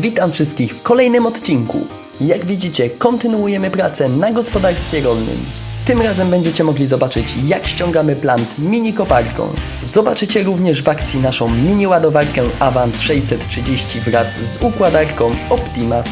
Witam wszystkich w kolejnym odcinku. Jak widzicie, kontynuujemy pracę na gospodarstwie rolnym. Tym razem będziecie mogli zobaczyć, jak ściągamy plant mini koparką. Zobaczycie również w akcji naszą mini ładowarkę Avant 630 wraz z układarką Optimas.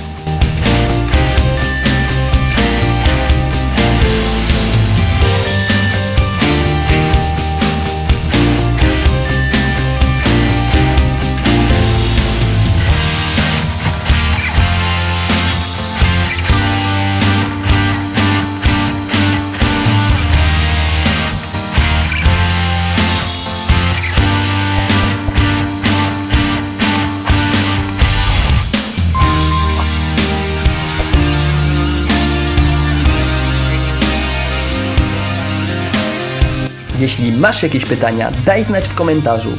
Jeśli masz jakieś pytania, daj znać w komentarzu.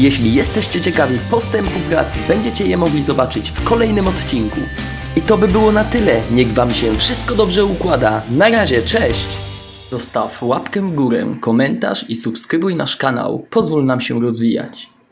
Jeśli jesteście ciekawi postępu pracy, będziecie je mogli zobaczyć w kolejnym odcinku. I to by było na tyle. Niech Wam się wszystko dobrze układa. Na razie, cześć! Zostaw łapkę w górę, komentarz i subskrybuj nasz kanał. Pozwól nam się rozwijać.